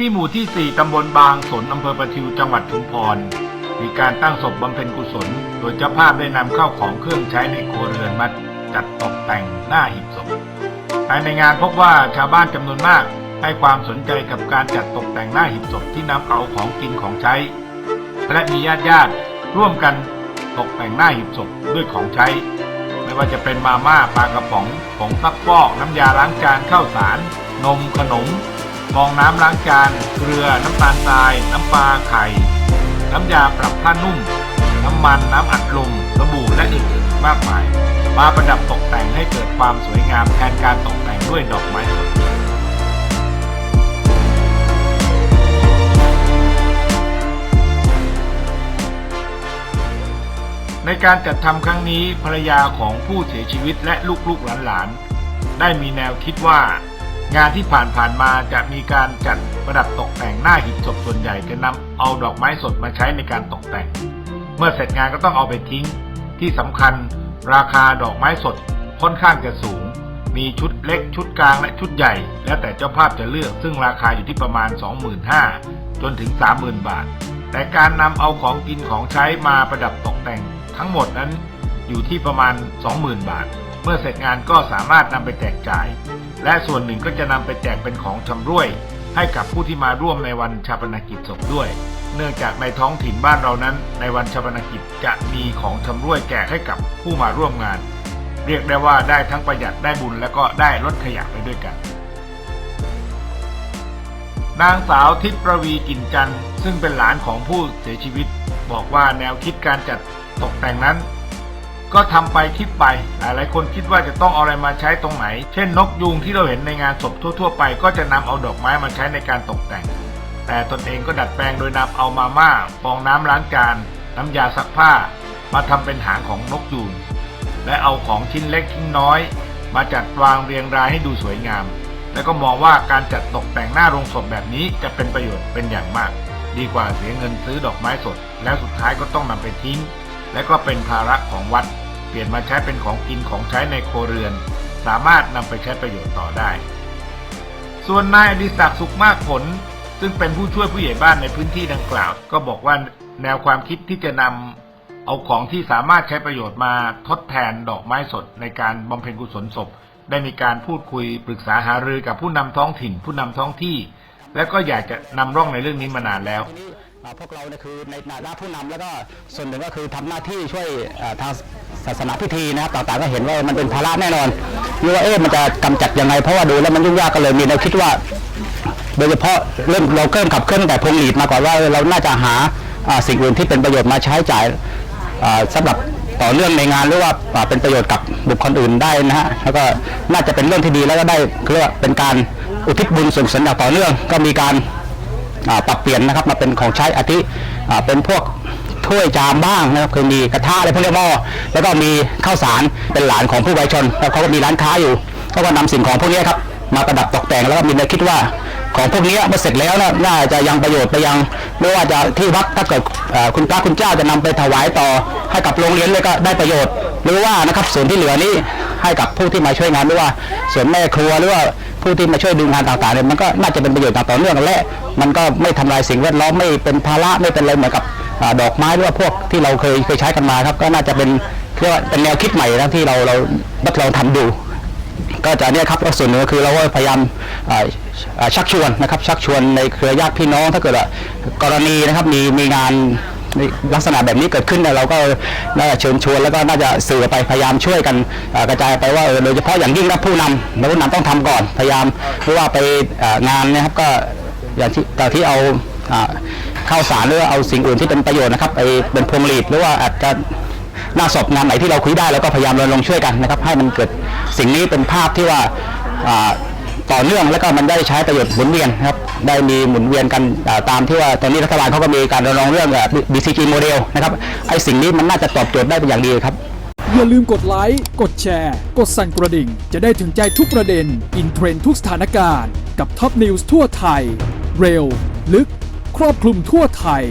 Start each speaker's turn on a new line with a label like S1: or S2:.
S1: ที่หมู่ที่ 4 ตำบลบางสน อำเภอประทิว จังหวัดชุมพร มีการตั้งศพบำเพ็ญกุศล โดยเจ้าภาพได้นำเข้าวของเครื่องใช้ในครัวเรือนมาจัดตกแต่งหน้าหีบศพ ภายในงานพบว่าชาวบ้านจำนวนมากให้ความสนใจกับการจัดตกแต่งหน้าหีบศพที่นำเอาของกินของใช้ และมีญาติญาติร่วมกันตกแต่งหน้าหีบศพด้วยของใช้ ไม่ว่าจะเป็นมาม่าปลากระป๋องผงซักฟอกน้ำยาล้างจานข้าวสาร นมขนม ฟองน้ำล้างจาน เกลือ น้ำตาลทราย น้ำปลาไข่ น้ำยาปรับผ้านุ่ม น้ำมันน้ำอัดลมสบู่และอื่นๆมากมาย มาประดับตกแต่งให้เกิดความสวยงามแทนการตกแต่งด้วยดอกไม้สดในการจัดทำครั้งนี้ภรรยาของผู้เสียชีวิตและลูกๆหลานๆได้มีแนวคิดว่า งานที่ผ่านๆมาจะมีการจัดประดับตกแต่งหน้าหีบศพส่วนใหญ่จะนำเอาดอกไม้สดมาใช้ในการตกแต่ง เมื่อเสร็จงานก็ต้องเอาไปทิ้ง ที่สำคัญ ราคาดอกไม้สดค่อนข้างจะสูง มีชุดเล็กชุดกลางและชุดใหญ่ แล้วแต่เจ้าภาพจะเลือกซึ่งราคาอยู่ที่ประมาณ 25,000 จนถึง 30,000 บาท แต่การนำเอาของกินของใช้มาประดับตกแต่ง ทั้งหมดนั้นอยู่ที่ประมาณ 20,000 บาท มื่อเสร็จงานก็สามารถนำไปแจกจ่าย และส่วนหนึ่งก็จะนำไปแจกเป็นของชำร่วย ให้กับผู้ที่มาร่วมในวันชาปนกิจศพด้วย เนื่องจากในท้องถิ่นบ้านเรานั้น ในวันชาปนกิจจะมีของชำร่วยแจกให้กับผู้มาร่วมงาน เรียกได้ว่าได้ทั้งประหยัดได้บุญและก็ได้ลดขยะไปด้วยกันนางสาวทิพประวีกินจันทร์ซึ่งเป็นหลานของผู้เสียชีวิต บอกว่าแนวคิดการจัดตกแต่งนั้น ก็ทำไปคิดไป หลายๆ คนคิดว่าจะต้องเอาอะไรมาใช้ตรงไหน เช่นนกยูงที่เราเห็นในงานศพทั่ว ๆ ไป ก็จะนำเอาดอกไม้มาใช้ในการตกแต่ง แต่ตนเองก็ดัดแปลงโดยนำเอามาม่า ฟองน้ำล้างจาน น้ำยาซักผ้า มาทำเป็นหางของนกยูง และเอาของชิ้นเล็กชิ้นน้อย มาจัดวางเรียงรายให้ดูสวยงาม และก็มองว่าการจัดตกแต่งหน้าโรงศพแบบนี้จะเป็นประโยชน์เป็นอย่างมาก ดีกว่าเสียเงินซื้อดอกไม้สด แล้วสุดท้ายก็ต้องนำไปทิ้ง และก็เป็นภาระของวัด เปลี่ยนมาใช้เป็นของกินของใช้ในโครเรือน สามารถนำไปใช้ประโยชน์ต่อได้ ส่วนนายอดิศักดิ์สุขมากผล ซึ่งเป็นผู้ช่วยผู้ใหญ่บ้านในพื้นที่ดังกล่าว ก็บอกว่าแนวความคิดที่จะนำเอาของที่สามารถใช้ประโยชน์มาทดแทนดอกไม้สดในการบำเพ็ญกุศลศพ ได้มีการพูดคุยปรึกษาหารือกับผู้นำท้องถิ่น ผู้นำท้องที่ และก็อยากจะนำร่องในเรื่องนี้มานานแล้ว
S2: พวกเราเนี่ยคือในฐานะผู้นำแล้วก็ส่วนหนึ่งก็คือทำหน้าที่ช่วยทางศาสนาพิธีนะครับต่างๆก็เห็นว่ามันเป็นภาระแน่นอนนี่ว่าเอ๊ะมันจะกำจัดยังไงเพราะว่าดูแล้วมันยุ่งยากก็เลยมีแนวคิดว่า โดยเฉพาะเริ่มเราเริ่มขับเคลื่อนแต่พงหลีดมาก่อนว่าเราน่าจะหาสิ่งอื่นที่เป็นประโยชน์มาใช้จ่ายอ่าสำหรับต่อเรื่องในงานหรือว่าเป็นประโยชน์กับบุคคลอื่นได้นะฮะแล้วก็น่าจะเป็นเรื่องที่ดีแล้วก็ได้เรียกว่าเป็นการอุทิศบุญส่งสนอย่างต่อเนื่องก็มีการ ปรับเปลี่ยนนะครับมาเป็นของใช้อาทิอ่าเป็นพวกถ้วยจามบ้างนะครับเคยมีกระทะอะไรพวกนี้หม้อแล้วก็มีข้าวสารเป็นหลานของผู้ไวชนแล้วเขาก็มีร้านค้าอยู่เขาก็นำสิ่งของพวกนี้ครับมาประดับตกแต่งแล้วก็มีแนวคิดว่าของพวกนี้เมื่อเสร็จแล้วนะน่าจะยังประโยชน์ไปยังไม่ว่าจะที่วัดถ้าเกิดคุณพระคุณเจ้าจะนำไปถวายต่อให้กับโรงเรียนเลยก็ได้ประโยชน์ หรือว่านะครับส่วนที่เหลือนี้ให้กับผู้ที่มาช่วยงานไม่ว่าส่วนแม่ครัวหรือว่าผู้ที่มาช่วยดูงานต่างๆเนี่ยมันก็น่าจะเป็นประโยชน์ต่อเนื่องและ มันก็ไม่ทำลายสิ่งแวดล้อมไม่เป็นภาระไม่เป็นอะไรเหมือนกับอดอกไม้หรือว่าพวกที่เราเคยเคยใช้กันมาครับ ก็น่าจะเป็นเรียกว่าเป็นแนวคิดใหม่นะที่เราเราทดลองทำดู ก็จะเนี่ยครับส่วนหนึ่งก็คือเราก็พยายามชักชวนนะครับ ชักชวนในเครือญาติพี่น้องถ้าเกิดกรณีนะครับมีมีงานลักษณะแบบนี้เกิดขึ้นเราก็น่าจะเชิญชวนแล้วก็น่าจะสื่อไปพยายามช่วยกันกระจายไปว่าโดยเฉพาะอย่างยิ่งนะผู้นำผู้นำต้องทำก่อนพยายามไม่ว่าไปงานนะครับก็ อย่างที่แต่ที่เอาอ่าข้าวสารหรือว่าเอาสิ่งอื่นที่เป็นประโยชน์นะครับไปเป็นพวงหลีดหรือว่าอาจจะหน้าศพงานไหนที่เราคุยได้แล้วก็พยายามรณรงค์ช่วยกันนะครับ ให้มันเกิดสิ่งนี้เป็นภาพที่ว่าต่อเนื่องแล้วก็มันได้ใช้ประโยชน์หมุนเวียนนะครับได้มีหมุนเวียนกันาตามที่ว่าตอนนี้รัฐบาลเขาก็มีการรณรงค์เรื่องอะ BCG โมเดลนะครับไอ้สิ่งนี้มันน่าจะตอบโจทย์ได้เป็นอย่างดีครับ
S3: อย่าลืมกดไลค์ กดแชร์ กดสั่นกระดิ่ง จะได้ถึงใจทุกประเด็น อินเทรนทุกสถานการณ์ กับท็อปนิวส์ทั่วไทย เร็ว ลึก ครอบคลุมทั่วไทย